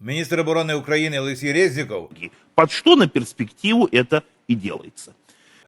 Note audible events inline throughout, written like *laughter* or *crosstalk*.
Міністр оборони Украины Алексей Резніков Под что на перспективу это и делается.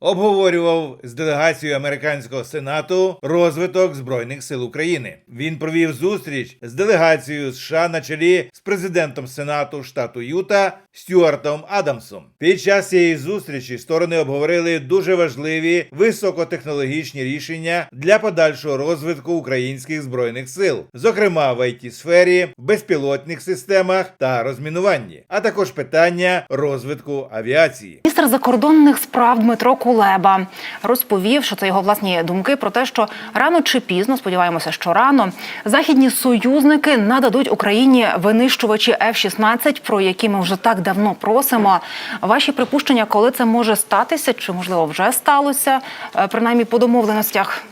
Обговорював з делегацією американського сенату розвиток збройних сил України. Він провів зустріч з делегацією США на чолі з президентом сенату штату Юта Стюартом Адамсом. Під час цієї зустрічі сторони обговорили дуже важливі високотехнологічні рішення для подальшого розвитку українських збройних сил, зокрема в it сфері, безпілотних системах та розмінуванні, а також питання розвитку авіації. Міністр закордонних справ Дмитро Кулеба розповів, що це його власні думки про те, що рано чи пізно, сподіваємося, що рано західні союзники нададуть Україні винищувачі F-16, про які ми вже так давно просимо. Ваші припущення, коли це може статися, чи можливо вже сталося, е, принаймні по домовленостях.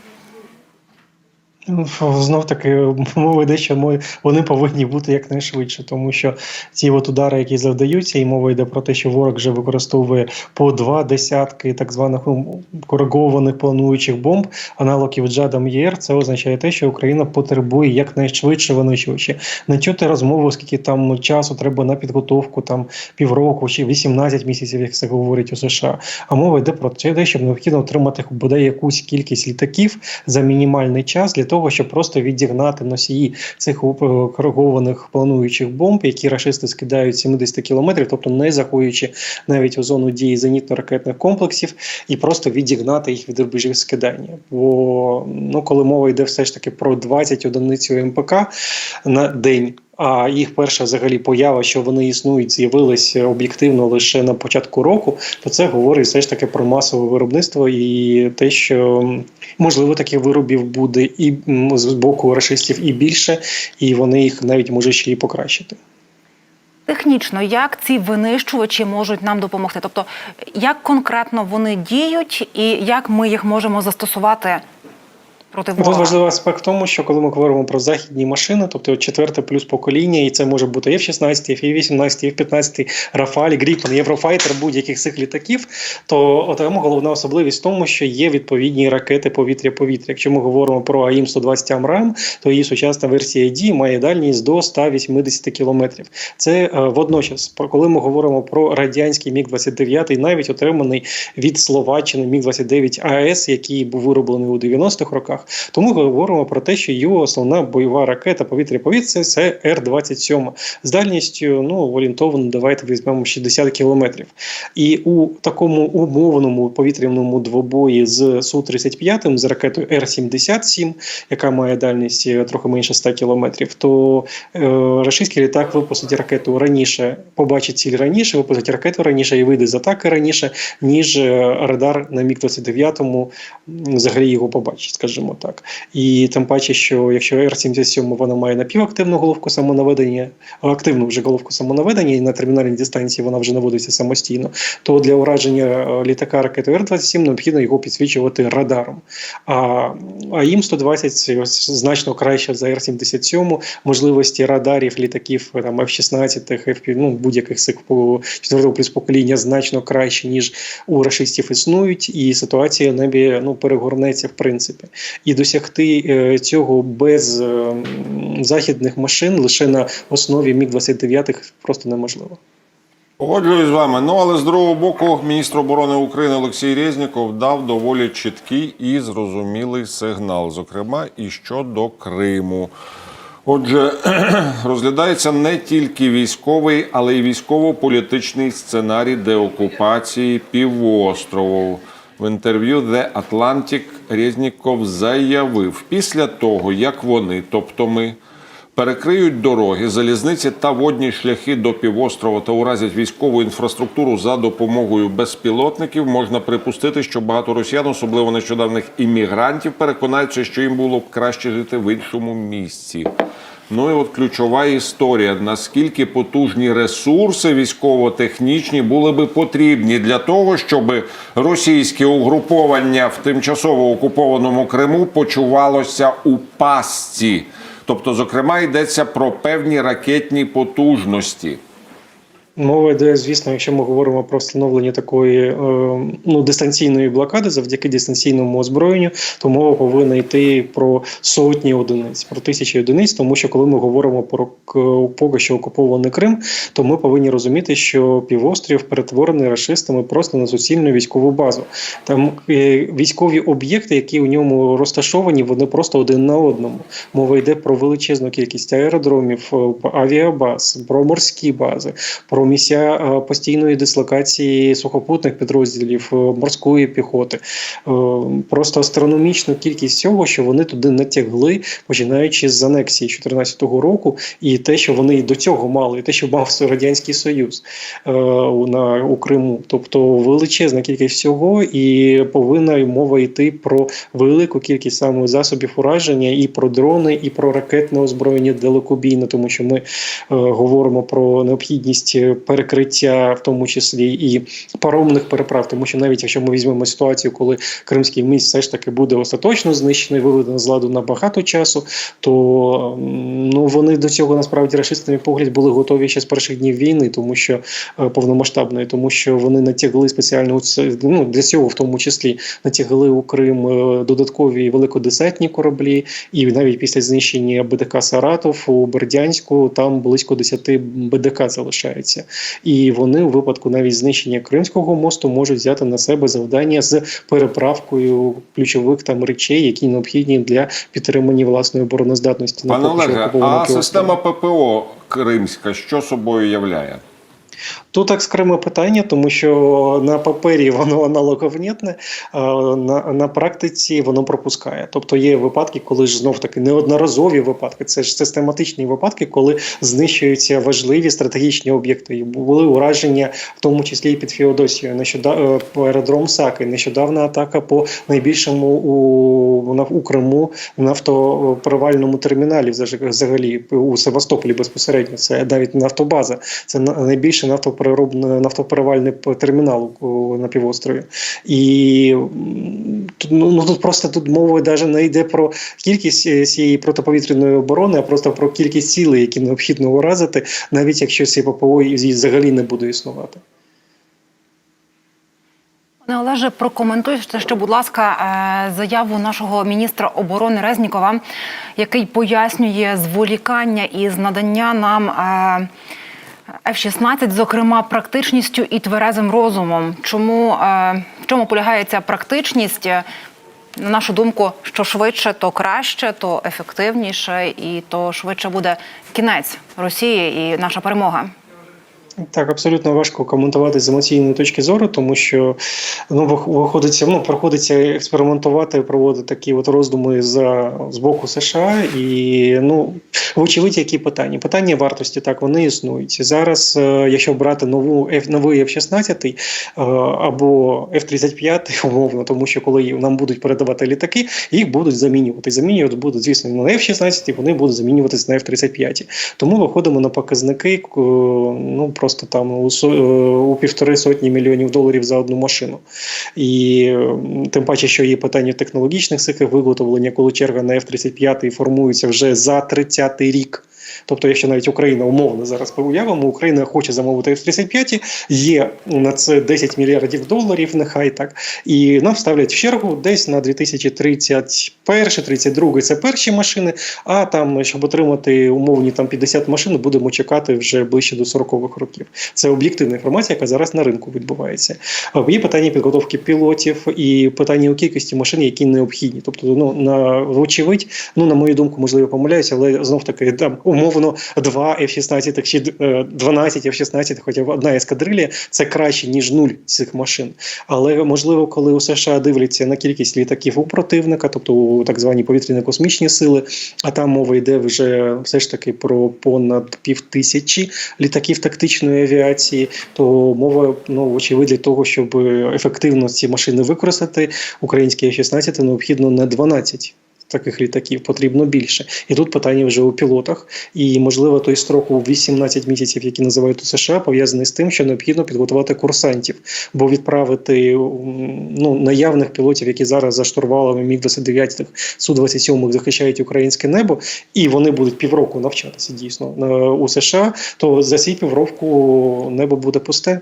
Знов таки *laughs* мова йде, що вони повинні бути якнайшвидше, тому що ці от удари, які завдаються, і мова йде про те, що ворог вже використовує по два десятки так званих ну, коригованих плануючих бомб, аналогів Джадам ЄР. Це означає те, що Україна потребує якнайшвидше винищувачі. Не чути розмову, скільки там часу треба на підготовку, там півроку чи 18 місяців, як це говорить у США. А мова йде про те, щоб необхідно отримати бодай якусь кількість літаків за мінімальний час для того, щоб просто відігнати носії цих коригованих плануючих бомб, які рашисти скидають 70 кілометрів, тобто не заходячи навіть у зону дії зенітно-ракетних комплексів, і просто відігнати їх від рубежів скидання. Бо ну, коли мова йде все ж таки про 20 одиницю МПК на день. А їх перша взагалі поява, що вони існують, з'явилася об'єктивно лише на початку року, то це говорить все ж таки про масове виробництво і те, що можливо таких виробів буде і з боку рашистів і більше, і вони їх навіть можуть ще і покращити. Технічно, як ці винищувачі можуть нам допомогти? Тобто, як конкретно вони діють, і як ми їх можемо застосувати проти Тут ворога? важливий аспект в тому, що коли ми говоримо про західні машини, тобто четверте плюс покоління, і це може бути F-16, F-18, F-15, Рафаль, Гріпен, Єврофайтер, будь-яких цих літаків, то окрема головна особливість в тому, що є відповідні ракети повітря-повітря. Якщо ми говоримо про АІМ-120 Амрам, то її сучасна версія D має дальність до 180 кілометрів. Це е, водночас, коли ми говоримо про радянський Міг-29, навіть отриманий від Словаччини Міг-29 АЕС, який був вироблений у 90-х роках, то ми говоримо про те, що його основна бойова ракета повітря-повітря це Р-27 з дальністю ну орієнтовно, давайте візьмемо 60 кілометрів. І у такому умовному повітряному двобої з Су-35 з ракетою Р-77, яка має дальність е, трохи менше 100 кілометрів, то е, російський літак випустить ракету раніше, побачить ціль раніше, випустить ракету раніше і вийде з атаки раніше, ніж е, радар на Міг-29 взагалі його побачить, скажімо так. І тим паче, що якщо Р-77 вона має напівактивну головку самонаведення, активну вже головку самонаведення, і на термінальній дистанції вона вже наводиться самостійно, то для ураження е, літака ракетою Р-27 необхідно його підсвічувати радаром. А АІМ-120 це ось значно краще за Р-77, можливості радарів, літаків е, там F-16, FP, ну, будь-яких цих четвертого плюс покоління значно краще, ніж у рашистів існують, і ситуація в небі ну, перегорнеться в принципі. І досягти е, цього без е, західних машин лише на основі Міг-29 просто неможливо. Погоджуюсь з вами. Ну але з другого боку, міністр оборони України Олексій Резніков дав доволі чіткий і зрозумілий сигнал, зокрема і щодо Криму. Отже, *clears throat* розглядається не тільки військовий, але й військово-політичний сценарій деокупації півострову. В інтерв'ю The Atlantic Резніков заявив, після того, як вони, тобто ми, перекриють дороги, залізниці та водні шляхи до півострова та уразять військову інфраструктуру за допомогою безпілотників, можна припустити, що багато росіян, особливо нещодавних іммігрантів, переконаються, що їм було б краще жити в іншому місці. Ну і от ключова історія: наскільки потужні ресурси військово-технічні були би потрібні для того, щоб російське угруповання в тимчасово окупованому Криму почувалося у пастці. Тобто, зокрема, йдеться про певні ракетні потужності. Мова йде, звісно, якщо ми говоримо про встановлення такої е, ну, дистанційної блокади завдяки дистанційному озброєнню, то мова повинна йти про сотні одиниць, про тисячі одиниць, тому що коли ми говоримо про поки що окупований Крим, то ми повинні розуміти, що півострів перетворений рашистами просто на суцільну військову базу. Там е, військові об'єкти, які у ньому розташовані, вони просто один на одному. Мова йде про величезну кількість аеродромів, е, авіабаз, про морські бази, про місця е, постійної дислокації сухопутних підрозділів е, морської піхоти. Е, Просто астрономічну кількість цього, що вони туди натягли, починаючи з анексії 2014 року, і те, що вони і до цього мали, і те, що мав радянський союз на у Криму. Тобто величезна кількість всього, і повинна мова йти про велику кількість саме засобів ураження, і про дрони, і про ракетне озброєння далекобійне, тому що ми говоримо про необхідність перекриття, в тому числі і паромних переправ, тому що навіть якщо ми візьмемо ситуацію, коли Кримський міст все ж таки буде остаточно знищений, виведено з ладу на багато часу, то ну вони до цього насправді рашисти, погляд, були готові ще з перших днів війни, тому що е, повномасштабної, тому що вони натягли спеціально ну, для цього, в тому числі, натягли у Крим е, додаткові великодесантні кораблі, і навіть після знищення БДК Саратов у Бердянську там близько 10 БДК залишається. І вони у випадку навіть знищення Кримського мосту можуть взяти на себе завдання з переправкою ключових там речей, які необхідні для підтримання власної обороноздатності. Пане Олеге, а система ППО Кримська що собою являє? Тут окреме питання, тому що на папері воно аналоговнітне, на, на практиці воно пропускає. Тобто є випадки, коли ж знов таки неодноразові випадки, це ж систематичні випадки, коли знищуються важливі стратегічні об'єкти. Були ураження, в тому числі і під Феодосією, нещодавно аеродром Саки, нещодавна атака по найбільшому у, у Криму нафтоперевальному терміналі, взаг- взагалі у Севастополі безпосередньо. Це навіть нафтобаза. Це на- найбільший нафтопереробний термінал на півострові. І ну, ну, тут просто тут мова навіть не йде про кількість е, цієї протиповітряної оборони, а просто про кількість цілей, які необхідно уразити, навіть якщо ці ППО взагалі не буде існувати. Пане Олеже, прокоментуйте ще, будь ласка, е, заяву нашого міністра оборони Резнікова, який пояснює зволікання із надання нам е, F-16, зокрема, практичністю і тверезим розумом. Чому е, в чому полягає ця практичність? На нашу думку, що швидше, то краще, то ефективніше, і то швидше буде кінець Росії і наша перемога. Так, абсолютно важко коментувати з емоційної точки зору, тому що ну вих- виходиться, ну приходиться експериментувати, проводити такі от роздуми за з боку США, і ну вочевидь, які питання. Питання вартості так вони існують зараз. е, Якщо брати нову новий F-16 е, або F-35, *laughs* умовно, тому що коли нам будуть передавати літаки, їх будуть замінювати. Замінювати будуть, звісно, на F-16, вони будуть замінюватися на F-35. Тому виходимо на показники к- ну просто там у, е, у півтори сотні мільйонів доларів за одну машину. І тим паче, що є питання технологічних циклів виготовлення, коли черга на F-35 формується вже за 30-й рік. Тобто, якщо навіть Україна умовно зараз уявимо, Україна хоче замовити F-35, є на це 10 мільярдів доларів, нехай так, і нам ставлять в чергу десь на 2031-32 це перші машини. А там, щоб отримати умовні там 50 машин, будемо чекати вже ближче до 40-х років. Це об'єктивна інформація, яка зараз на ринку відбувається. А Є питання підготовки пілотів і питання у кількості машин, які необхідні. Тобто, ну на вочевидь, ну на мою думку, можливо, помиляюся, але знов таки там умовно 2 F-16 чи е, 12 F-16, хоча б одна ескадрилія, це краще ніж нуль цих машин. Але можливо, коли у США дивляться на кількість літаків у противника, тобто так звані повітряно-космічні сили, а там мова йде вже все ж таки про понад пів тисячі літаків тактичної авіації, то мова ну очевидь для того, щоб ефективно ці машини використати, українські F-16 необхідно не 12 таких літаків потрібно більше. І тут питання вже у пілотах. І можливо той строк у 18 місяців, які називають у США, пов'язаний з тим, що необхідно підготувати курсантів, бо відправити ну наявних пілотів, які зараз за штурвалами міг 29 су 27 захищають українське небо, і вони будуть півроку навчатися дійсно на- у США. То за ці півроку небо буде пусте.